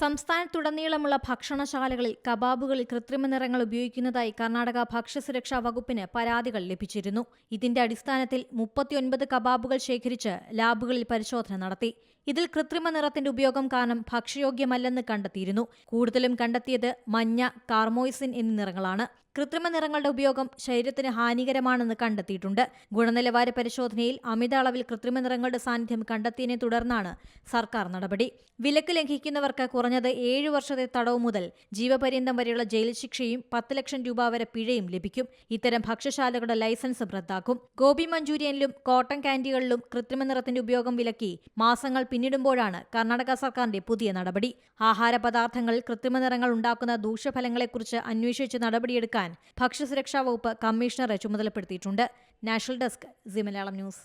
സംസ്ഥാനത്തുടനീളമുള്ള ഭക്ഷണശാലകളിൽ കബാബുകളിൽ കൃത്രിമ നിറങ്ങൾ ഉപയോഗിക്കുന്നതായി കർണാടക ഭക്ഷ്യസുരക്ഷാ വകുപ്പിന് പരാതികൾ ലഭിച്ചിരുന്നു. ഇതിന്റെ അടിസ്ഥാനത്തിൽ മുപ്പത്തിയൊൻപത് കബാബുകൾ ശേഖരിച്ച് ലാബുകളിൽ പരിശോധന നടത്തി. ഇതിൽ കൃത്രിമ നിറത്തിന്റെ ഉപയോഗം കാരണം ഭക്ഷ്യയോഗ്യമല്ലെന്ന് കണ്ടെത്തിയിരുന്നു. കൂടുതലും കണ്ടെത്തിയത് മഞ്ഞ കാർമോയിസിൻ എന്നീ നിറങ്ങളാണ്. കൃത്രിമ നിറങ്ങളുടെ ഉപയോഗം ശരീരത്തിന് ഹാനികരമാണെന്ന് കണ്ടെത്തിയിട്ടുണ്ട്. ഗുണനിലവാര പരിശോധനയിൽ അമിത അളവിൽ കൃത്രിമ നിറങ്ങളുടെ സാന്നിധ്യം കണ്ടെത്തിയതിനെ തുടർന്നാണ് സർക്കാർ നടപടി. വിലക്ക് ലംഘിക്കുന്നവർക്ക് കുറഞ്ഞത് ഏഴു വർഷത്തെ തടവ് മുതൽ ജീവപര്യന്തം വരെയുള്ള ജയിൽ ശിക്ഷയും പത്ത് ലക്ഷം രൂപ വരെ പിഴയും ലഭിക്കും. ഇത്തരം ഭക്ഷ്യശാലകളുടെ ലൈസൻസും റദ്ദാക്കും. ഗോപി മഞ്ചൂരിയനിലും കോട്ടൺ കാൻഡികളിലും കൃത്രിമ നിറത്തിന്റെ ഉപയോഗം വിലക്കി മാസങ്ങൾ പിന്നിടുമ്പോഴാണ് കർണാടക സർക്കാരിന്റെ പുതിയ നടപടി. ആഹാര പദാർത്ഥങ്ങളിൽ കൃത്രിമ നിറങ്ങൾ ഉണ്ടാക്കുന്ന ദൂഷ്യഫലങ്ങളെക്കുറിച്ച് അന്വേഷിച്ച് നടപടിയെടുക്കാൻ ഭക്ഷ്യസുരക്ഷാ വകുപ്പ് കമ്മീഷണറെ ചുമതലപ്പെടുത്തിയിട്ടുണ്ട്. National desk C Malayalam news.